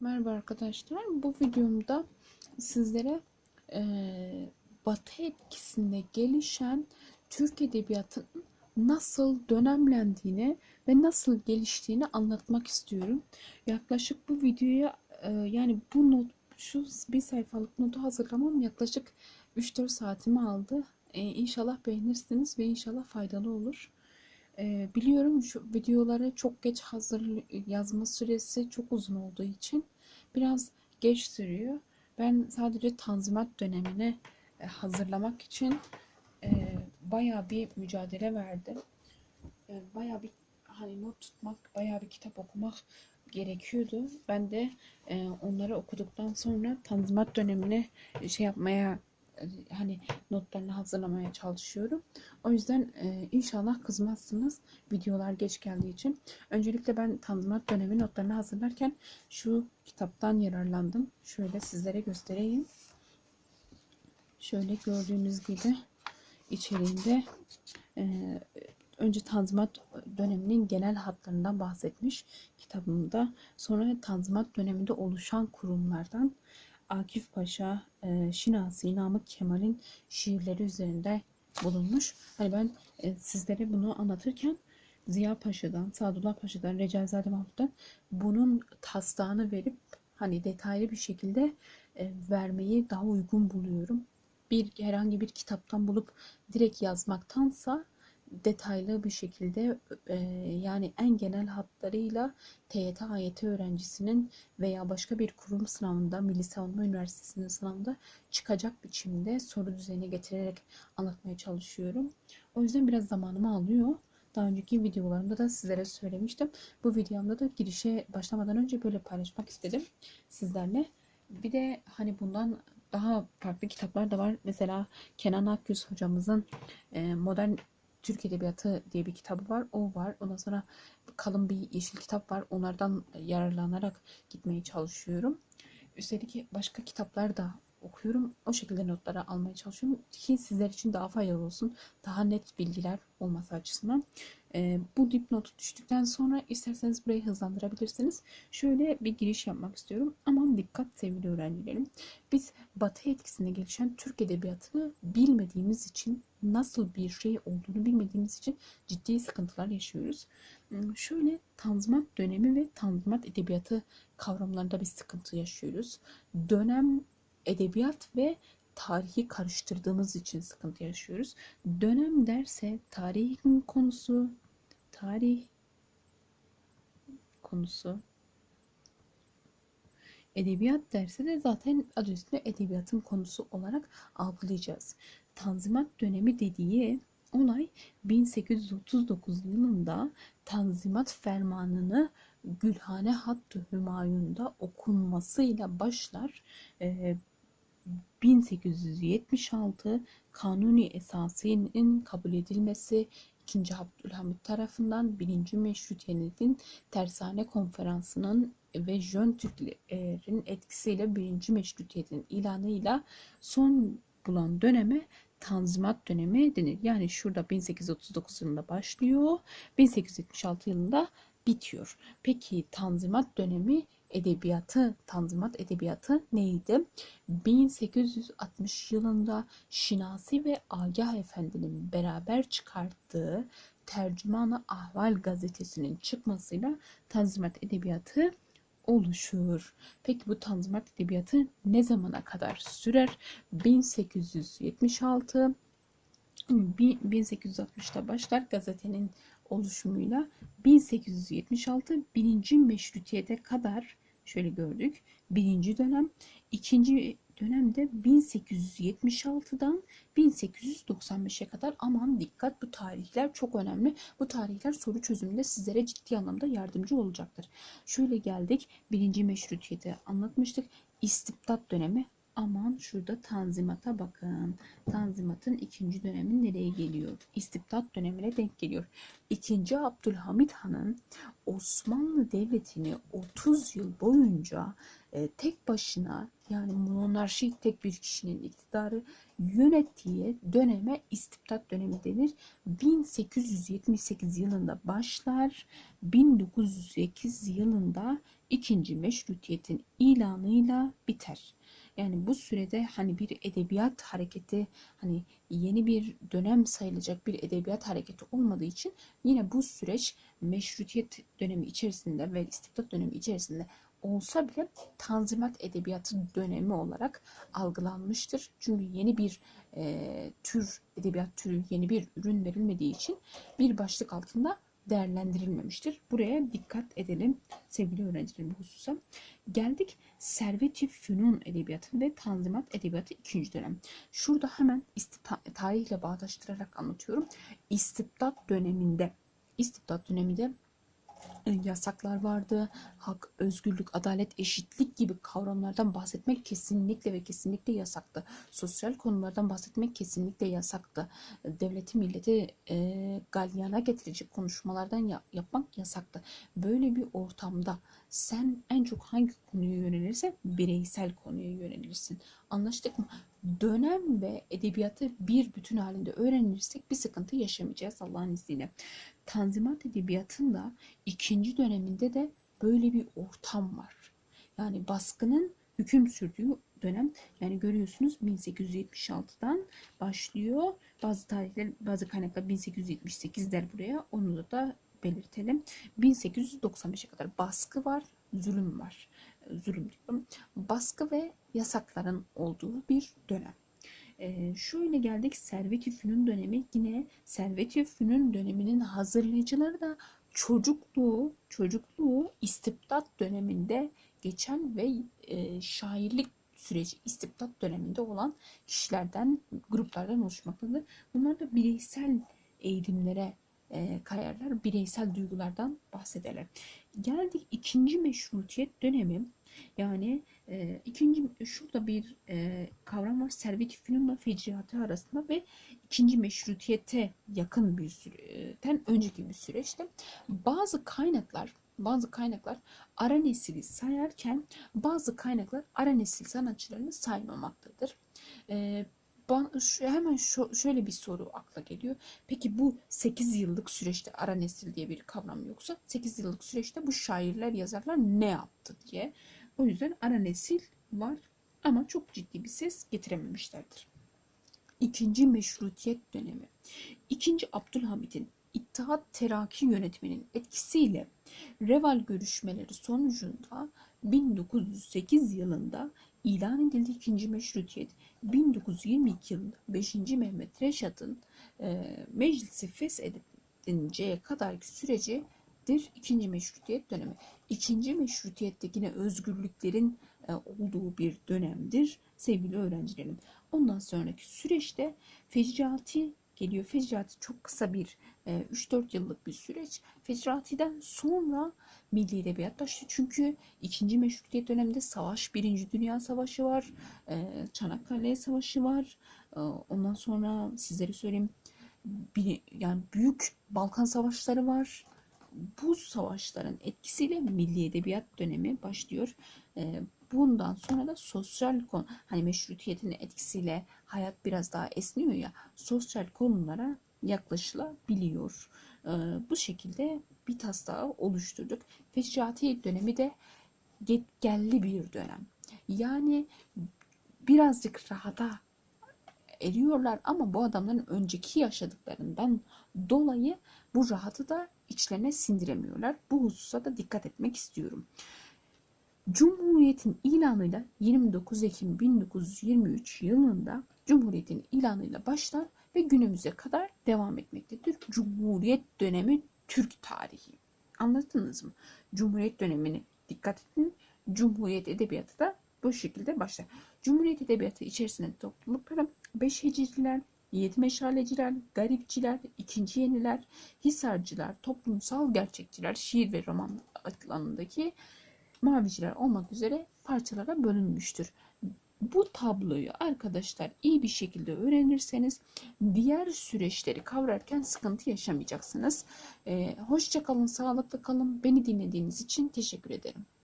Merhaba arkadaşlar. Bu videomda sizlere eee, Batı etkisinde gelişen Türk Edebiyatı'nın nasıl dönemlendiğini ve nasıl geliştiğini anlatmak istiyorum. Yaklaşık bu videoya eee, yani bu not şu bir sayfalık notu hazırlamam yaklaşık 3-4 saatimi aldı. Eee, İnşallah beğenirsiniz ve inşallah faydalı olur. Biliyorum şu videoları çok geç hazır yazma süresi çok uzun olduğu için biraz geç sürüyor. Ben sadece Tanzimat dönemini hazırlamak için e, bayağı bir mücadele verdim. E, bayağı bir hani not tutmak, bayağı bir kitap okumak gerekiyordu. Ben de e, onları okuduktan sonra Tanzimat dönemini şey yapmaya hani notlarını hazırlamaya çalışıyorum. O yüzden e, inşallah kızmazsınız videolar geç geldiği için. Öncelikle ben Tanzimat dönemi notlarını hazırlarken şu kitaptan yararlandım. Şöyle sizlere göstereyim. Şöyle gördüğünüz gibi içeriğinde e, önce Tanzimat döneminin genel hatlarından bahsetmiş kitabımda. Sonra Tanzimat döneminde oluşan kurumlardan Akif Paşa, e, Şinasi, Namık Kemal'in şiirleri üzerinde bulunmuş. Hani ben e, sizlere bunu anlatırken Ziya Paşa'dan, Sadullah Paşa'dan, Recaizade Mahmut'tan bunun taslağını verip hani detaylı bir şekilde e, vermeyi daha uygun buluyorum. Bir herhangi bir kitaptan bulup direkt yazmaktansa detaylı bir şekilde e, yani en genel hatlarıyla TYT AYT öğrencisinin veya başka bir kurum sınavında Milli Savunma Üniversitesi'nin sınavında çıkacak biçimde soru düzeyine getirerek anlatmaya çalışıyorum. O yüzden biraz zamanımı alıyor. Daha önceki videolarımda da sizlere söylemiştim. Bu videomda da girişe başlamadan önce böyle paylaşmak istedim sizlerle. Bir de hani bundan daha farklı kitaplar da var. Mesela Kenan Akgüz hocamızın e, Modern Türk Edebiyatı diye bir kitabı var. O var. Ondan sonra kalın bir yeşil kitap var. Onlardan yararlanarak gitmeye çalışıyorum. Üstelik başka kitaplar da okuyorum. O şekilde notları almaya çalışıyorum ki sizler için daha faydalı olsun. Daha net bilgiler olması açısından. Ee, bu dipnotu düştükten sonra isterseniz burayı hızlandırabilirsiniz. Şöyle bir giriş yapmak istiyorum. Aman dikkat sevgili öğrencilerim. Biz Batı etkisinde gelişen Türk Edebiyatı'nı bilmediğimiz için nasıl bir şey olduğunu bilmediğimiz için ciddi sıkıntılar yaşıyoruz. Hmm, Şöyle Tanzimat dönemi ve Tanzimat edebiyatı kavramlarında bir sıkıntı yaşıyoruz. Dönem edebiyat ve tarihi karıştırdığımız için sıkıntı yaşıyoruz. Dönem derse tarihin konusu, tarih konusu, edebiyat derse de zaten adı üstünde edebiyatın konusu olarak algılayacağız. Tanzimat dönemi dediği olay 1839 yılında Tanzimat Fermanı'nı Gülhane Hattı Hümayun'da okunmasıyla başlar. Ee, 1876 kanuni esasının kabul edilmesi 2. Abdülhamit tarafından 1. Meşrutiyetin Tersane Konferansı'nın ve Jön Türklerin etkisiyle 1. Meşrutiyetin ilanıyla son bulan döneme Tanzimat dönemi denir. Yani şurada 1839 yılında başlıyor, 1876 yılında bitiyor. Peki Tanzimat dönemi edebiyatı, Tanzimat edebiyatı neydi? 1860 yılında Şinasi ve Agah Efendi'nin beraber çıkarttığı Tercümanı Ahval gazetesinin çıkmasıyla Tanzimat edebiyatı oluşur. Peki bu Tanzimat edebiyatı ne zamana kadar sürer? 1876 1860'ta başlar gazetenin oluşumuyla 1876 birinci meşrutiyete kadar şöyle gördük. Birinci dönem. ikinci dönemde 1876'dan 1895'e kadar aman dikkat bu tarihler çok önemli. Bu tarihler soru çözümünde sizlere ciddi anlamda yardımcı olacaktır. Şöyle geldik. Birinci meşrutiyeti anlatmıştık. İstibdat dönemi Aman şurada Tanzimat'a bakın. Tanzimat'ın ikinci dönemi nereye geliyor? İstibdat dönemine denk geliyor. İkinci Abdülhamit Han'ın Osmanlı Devleti'ni 30 yıl boyunca e, tek başına yani monarşik tek bir kişinin iktidarı yönettiği döneme istibdat dönemi denir. 1878 yılında başlar. 1908 yılında ikinci meşrutiyetin ilanıyla biter. Yani bu sürede hani bir edebiyat hareketi hani yeni bir dönem sayılacak bir edebiyat hareketi olmadığı için yine bu süreç meşrutiyet dönemi içerisinde ve istibdat dönemi içerisinde olsa bile Tanzimat Edebiyatı dönemi olarak algılanmıştır. Çünkü yeni bir e, tür, edebiyat türü, yeni bir ürün verilmediği için bir başlık altında değerlendirilmemiştir. Buraya dikkat edelim sevgili öğrencilerim bu hususa. Geldik Servet-i Fünun Edebiyatı ve Tanzimat Edebiyatı 2. dönem. Şurada hemen tarihle bağdaştırarak anlatıyorum. İstibdat döneminde İstibdat döneminde yasaklar vardı. Hak, özgürlük, adalet, eşitlik gibi kavramlardan bahsetmek kesinlikle ve kesinlikle yasaktı. Sosyal konulardan bahsetmek kesinlikle yasaktı. Devleti, milleti e, galyana getirecek konuşmalardan ya- yapmak yasaktı. Böyle bir ortamda sen en çok hangi konuya yönelirsen bireysel konuya yönelirsin. Anlaştık mı? Dönem ve edebiyatı bir bütün halinde öğrenirsek bir sıkıntı yaşamayacağız Allah'ın izniyle. Tanzimat Edebiyatı'nda ikinci döneminde de böyle bir ortam var. Yani baskının hüküm sürdüğü dönem yani görüyorsunuz 1876'dan başlıyor. Bazı tarihler, bazı kaynaklar 1878 der buraya. Onu da belirtelim. 1895'e kadar baskı var, zulüm var. Zulüm diyorum. Baskı ve yasakların olduğu bir dönem. Ee, şöyle geldik Servet-i dönemi. Yine Servet-i döneminin hazırlayıcıları da çocukluğu, çocukluğu istibdat döneminde geçen ve e, şairlik süreci istibdat döneminde olan kişilerden, gruplardan oluşmaktadır. Bunlar da bireysel eğilimlere e, kayarlar, bireysel duygulardan bahsederler. Geldik ikinci meşrutiyet dönemi. Yani e, ikinci şurada bir e, kavram var. Servet-i Fünun'la fecriatı arasında ve ikinci meşrutiyete yakın bir süreden önceki bir süreçte bazı kaynaklar bazı kaynaklar ara nesili sayarken bazı kaynaklar ara nesil sanatçılarını saymamaktadır. E, ba- şu- hemen şu, şöyle bir soru akla geliyor. Peki bu 8 yıllık süreçte ara nesil diye bir kavram yoksa 8 yıllık süreçte bu şairler yazarlar ne yaptı diye. O yüzden ara nesil var ama çok ciddi bir ses getirememişlerdir. İkinci meşrutiyet dönemi. İkinci Abdülhamid'in İttihat Terakki yönetiminin etkisiyle Reval görüşmeleri sonucunda 1908 yılında ilan edildi ikinci meşrutiyet. 1922 yılında 5. Mehmet Reşat'ın e, meclisi feshedinceye kadarki sürecidir ikinci meşrutiyet dönemi. İkinci meşrutiyette yine özgürlüklerin e, olduğu bir dönemdir sevgili öğrencilerim. Ondan sonraki süreçte fecriati geliyor. Fecriati çok kısa bir e, 3-4 yıllık bir süreç. Fecriati'den sonra milli edebiyat başlıyor. Çünkü ikinci meşrutiyet döneminde savaş, birinci dünya savaşı var. e, Çanakkale savaşı var. E, ondan sonra sizlere söyleyeyim bir, yani büyük Balkan savaşları var. Bu savaşların etkisiyle milli edebiyat dönemi başlıyor. Bundan sonra da sosyal konu hani meşrutiyetin etkisiyle hayat biraz daha esniyor ya sosyal konulara yaklaşılabiliyor. E, bu şekilde bir taslağı oluşturduk. Fecriati dönemi de getgelli bir dönem. Yani birazcık rahata eriyorlar ama bu adamların önceki yaşadıklarından dolayı bu rahatı da içlerine sindiremiyorlar. Bu hususa da dikkat etmek istiyorum. Cumhuriyetin ilanıyla 29 Ekim 1923 yılında Cumhuriyetin ilanıyla başlar ve günümüze kadar devam etmektedir. Cumhuriyet dönemi Türk tarihi. Anladınız mı? Cumhuriyet dönemini dikkat edin. Cumhuriyet edebiyatı da bu şekilde başlar. Cumhuriyet edebiyatı içerisinde toplulukları 5 hecriler, 7 meşaleciler, garipçiler, ikinci yeniler, hisarcılar, toplumsal gerçekçiler, şiir ve roman alanındaki maviciler olmak üzere parçalara bölünmüştür. Bu tabloyu arkadaşlar iyi bir şekilde öğrenirseniz diğer süreçleri kavrarken sıkıntı yaşamayacaksınız. Ee, hoşça kalın, sağlıklı kalın. Beni dinlediğiniz için teşekkür ederim.